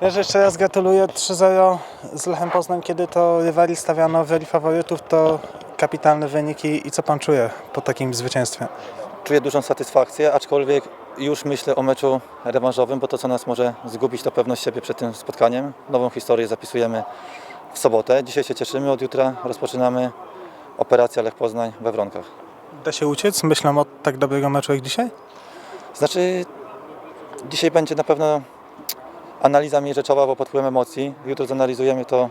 Ja że jeszcze raz gratuluję 3-0 z Lechem Poznań. Kiedy to rywali stawiano w roli faworytów, to kapitalne wyniki. I co pan czuje po takim zwycięstwie? Czuję dużą satysfakcję, aczkolwiek już myślę o meczu rewanżowym, bo to co nas może zgubić to pewność siebie przed tym spotkaniem. Nową historię zapisujemy w sobotę. Dzisiaj się cieszymy, od jutra rozpoczynamy operację Lech Poznań we Wronkach. Da się uciec? Myślę o tak dobrego meczu jak dzisiaj? Znaczy, dzisiaj będzie na pewno analiza mniej rzeczowa, bo pod wpływem emocji. Jutro zanalizujemy to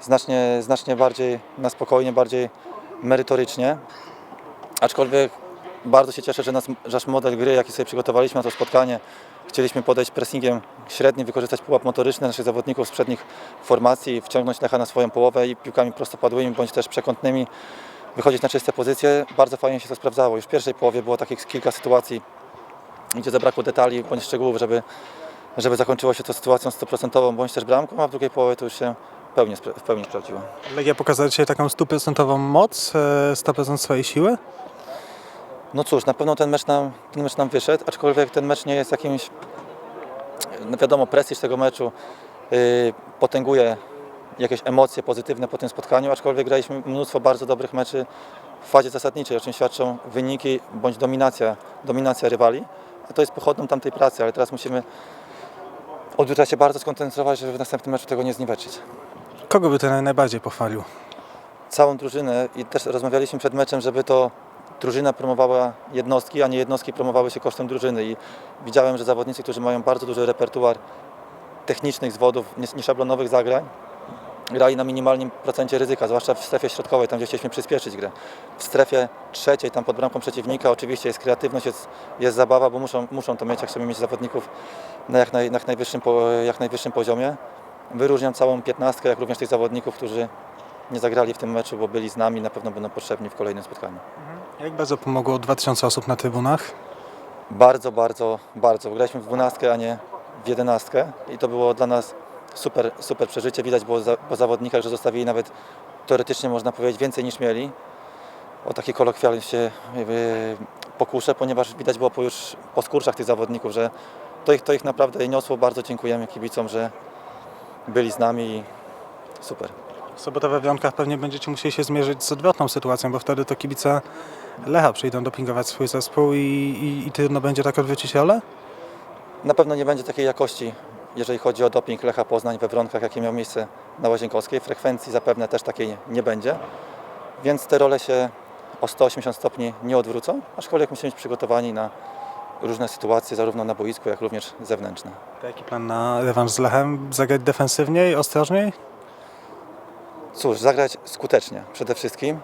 znacznie, znacznie bardziej na spokojnie, bardziej merytorycznie. Aczkolwiek bardzo się cieszę, że nasz, model gry, jaki sobie przygotowaliśmy na to spotkanie, chcieliśmy podejść pressingiem średnim, wykorzystać pułap motoryczny naszych zawodników z przednich formacji, wciągnąć Lecha na swoją połowę i piłkami prostopadłymi bądź też przekątnymi wychodzić na czyste pozycje. Bardzo fajnie się to sprawdzało. Już w pierwszej połowie było takich kilka sytuacji, gdzie zabrakło detali bądź szczegółów, żeby, żeby zakończyło się to sytuacją stuprocentową bądź też bramką, a w drugiej połowie to już się w pełni, w pełni sprawdziło. Legia pokazała dzisiaj taką stuprocentową moc, e, 100% swojej siły. No cóż, na pewno ten mecz nam, ten mecz nam wyszedł, aczkolwiek ten mecz nie jest jakimś, no wiadomo, prestiż tego meczu yy, potęguje jakieś emocje pozytywne po tym spotkaniu, aczkolwiek graliśmy mnóstwo bardzo dobrych meczy w fazie zasadniczej, o czym świadczą wyniki bądź dominacja, dominacja rywali, a to jest pochodną tamtej pracy, ale teraz musimy od jutra się bardzo skoncentrować, żeby w następnym meczu tego nie zniweczyć. Kogo by ten najbardziej pochwalił? całą drużynę i też rozmawialiśmy przed meczem, żeby to drużyna promowała jednostki, a nie jednostki promowały się kosztem drużyny i widziałem, że zawodnicy, którzy mają bardzo duży repertuar technicznych zwodów, nies- nieszablonowych zagrań, grali na minimalnym procencie ryzyka, zwłaszcza w strefie środkowej, tam gdzie chcieliśmy przyspieszyć grę. W strefie trzeciej, tam pod bramką przeciwnika, oczywiście jest kreatywność, jest, jest zabawa, bo muszą, muszą to mieć, jak chcemy mieć zawodników na jak, naj, na jak, najwyższym, jak najwyższym poziomie. Wyróżniam całą piętnastkę, jak również tych zawodników, którzy nie zagrali w tym meczu, bo byli z nami, na pewno będą potrzebni w kolejnym spotkaniu. Jak bardzo pomogło 2000 osób na trybunach? Bardzo, bardzo, bardzo. Graliśmy w dwunastkę, a nie w jedenastkę i to było dla nas super, super przeżycie. Widać było za, po zawodnikach, że zostawili nawet teoretycznie można powiedzieć więcej niż mieli. O taki kolokwializm się yy, pokuszę, ponieważ widać było po już po skurczach tych zawodników, że to ich, to ich naprawdę niosło. Bardzo dziękujemy kibicom, że byli z nami i super. W sobotę we Wronkach pewnie będziecie musieli się zmierzyć z odwrotną sytuacją, bo wtedy to kibice Lecha przyjdą dopingować swój zespół i, i, i trudno będzie tak odwrócić rolę? Na pewno nie będzie takiej jakości, jeżeli chodzi o doping Lecha Poznań we Wronkach, jakie miał miejsce na Łazienkowskiej. Frekwencji zapewne też takiej nie będzie, więc te role się o 180 stopni nie odwrócą, aczkolwiek musimy być przygotowani na różne sytuacje, zarówno na boisku, jak również zewnętrzne. To jaki plan na rewanż z Lechem? Zagrać defensywniej, ostrożniej? Cóż, zagrać skutecznie przede wszystkim.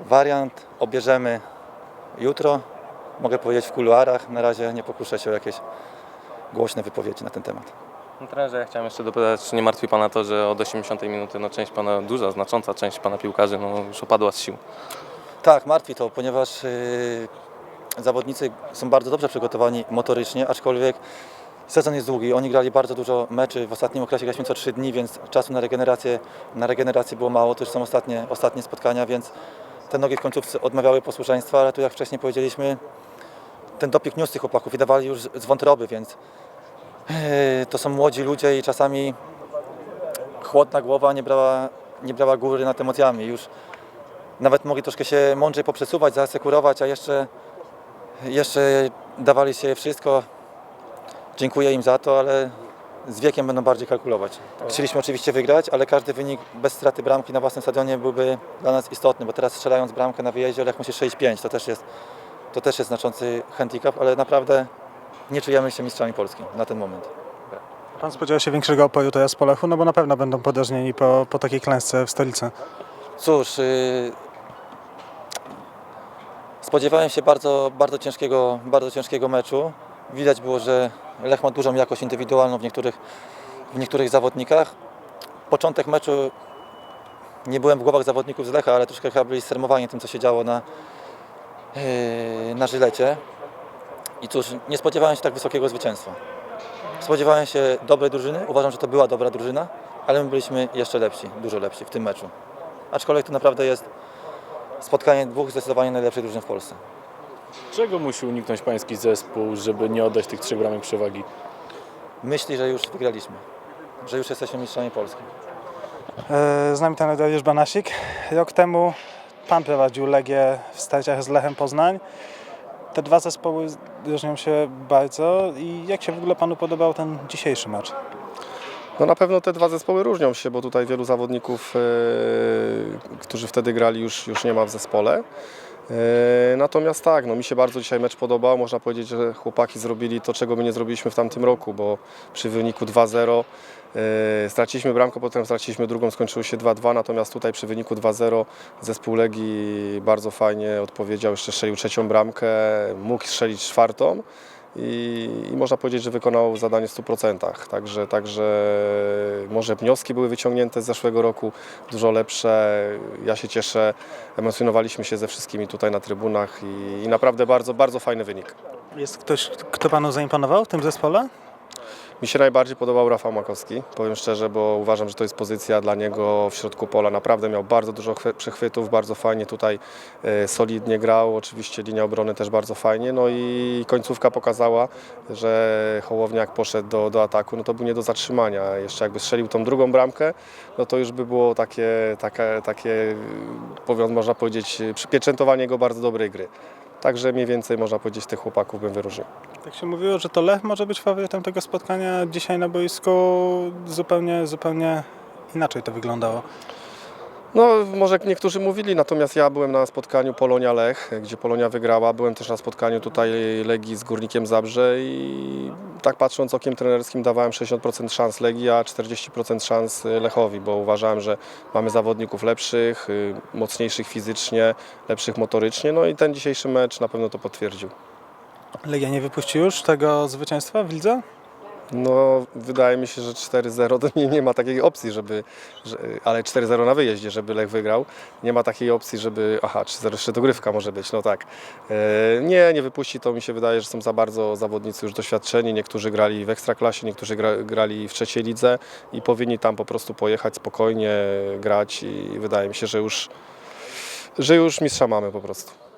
Wariant obierzemy jutro, mogę powiedzieć w kuluarach. Na razie nie pokuszę się o jakieś głośne wypowiedzi na ten temat. Trenerze, ja chciałem jeszcze dopytać, czy nie martwi Pana to, że od 80 minuty no, część Pana, duża, znacząca część Pana piłkarzy no, już opadła z sił? Tak, martwi to, ponieważ yy, zawodnicy są bardzo dobrze przygotowani motorycznie, aczkolwiek sezon jest długi. Oni grali bardzo dużo meczy. W ostatnim okresie graliśmy co 3 dni, więc czasu na regenerację, na regenerację było mało. To już są ostatnie, ostatnie spotkania, więc te nogi w końcówce odmawiały posłuszeństwa, ale tu jak wcześniej powiedzieliśmy, ten doping niósł tych chłopaków i dawali już z wątroby, więc to są młodzi ludzie i czasami chłodna głowa nie brała, nie brała góry nad emocjami. Już nawet mogli troszkę się mądrzej poprzesuwać, zaasekurować, a jeszcze, jeszcze dawali się wszystko. Dziękuję im za to, ale z wiekiem będą bardziej kalkulować. Chcieliśmy oczywiście wygrać, ale każdy wynik bez straty bramki na własnym stadionie byłby dla nas istotny, bo teraz strzelając bramkę na wyjeździe Lech musi 6-5, to też jest, to też jest znaczący handicap, ale naprawdę nie czujemy się mistrzami Polski na ten moment. Pan spodziewa się większego oporu teraz po Lechu? No bo na pewno będą podrażnieni po, po takiej klęsce w stolicy. Cóż, yy, spodziewałem się bardzo, bardzo, ciężkiego, bardzo ciężkiego meczu. Widać było, że Lech ma dużą jakość indywidualną w niektórych, w niektórych zawodnikach. Początek meczu nie byłem w głowach zawodników z Lecha, ale troszkę chyba byli stermowani tym, co się działo na, yy, na Żylecie. I cóż, nie spodziewałem się tak wysokiego zwycięstwa. Spodziewałem się dobrej drużyny. Uważam, że to była dobra drużyna, ale my byliśmy jeszcze lepsi, dużo lepsi w tym meczu. Aczkolwiek to naprawdę jest spotkanie dwóch zdecydowanie najlepszych drużyn w Polsce. Czego musi uniknąć pański zespół, żeby nie oddać tych trzech bramek przewagi? Myśli, że już wygraliśmy. że już jesteśmy mistrzami Polski. E, Z nami ten Dariusz Banasik. Rok temu Pan prowadził Legię w starciach z Lechem Poznań. Te dwa zespoły różnią się bardzo i jak się w ogóle Panu podobał ten dzisiejszy mecz? No na pewno te dwa zespoły różnią się, bo tutaj wielu zawodników, e, którzy wtedy grali już, już nie ma w zespole. E, Natomiast tak, no mi się bardzo dzisiaj mecz podobał. Można powiedzieć, że chłopaki zrobili to, czego my nie zrobiliśmy w tamtym roku, bo przy wyniku 2-0 e, straciliśmy bramkę, potem straciliśmy drugą, skończyło się 2-2, natomiast tutaj przy wyniku 2-0 zespół Legii bardzo fajnie odpowiedział, jeszcze strzelił trzecią bramkę, mógł strzelić czwartą i, i można powiedzieć, że wykonał zadanie w 100%. Także, także może wnioski były wyciągnięte z zeszłego roku dużo lepsze. Ja się cieszę, emocjonowaliśmy się ze wszystkimi tutaj na trybunach i, i naprawdę bardzo, bardzo fajny wynik. Jest ktoś, kto Panu zaimponował w tym zespole? Mi się najbardziej podobał Rafał Makowski, powiem szczerze, bo uważam, że to jest pozycja dla niego w środku pola. Naprawdę miał bardzo dużo chwy- przechwytów, bardzo fajnie tutaj e, solidnie grał. Oczywiście linia obrony też bardzo fajnie. No i końcówka pokazała, że Hołowniak poszedł do, do ataku, no to był nie do zatrzymania. Jeszcze jakby strzelił tą drugą bramkę, no to już by było takie, takie, takie powiem, można powiedzieć, przypieczętowanie jego bardzo dobrej gry. Także mniej więcej można powiedzieć tych chłopaków bym wyróżnił. Tak się mówiło, że to Lech może być faworytem tego spotkania. Dzisiaj na boisku zupełnie, zupełnie inaczej to wyglądało. No, może niektórzy mówili, natomiast ja byłem na spotkaniu Polonia Lech, gdzie Polonia wygrała. Byłem też na spotkaniu tutaj Legii z Górnikiem Zabrze i tak patrząc okiem trenerskim dawałem 60% szans Legii, a 40% szans Lechowi, bo uważałem, że mamy zawodników lepszych, mocniejszych fizycznie, lepszych motorycznie. No i ten dzisiejszy mecz na pewno to potwierdził. Legia nie wypuści już tego zwycięstwa w lidze? No, wydaje mi się, że 4-0 to nie, nie ma takiej opcji, żeby, że, ale 4-0 na wyjeździe, żeby Lech wygrał. Nie ma takiej opcji, żeby, aha, 3-0 jeszcze dogrywka może być, no tak. E, nie, nie wypuści, to mi się wydaje, że są za bardzo zawodnicy już doświadczeni. Niektórzy grali w Ekstraklasie, niektórzy gra, grali w trzeciej lidze i powinni tam po prostu pojechać spokojnie, grać i wydaje mi się, że już, że już mistrza mamy po prostu.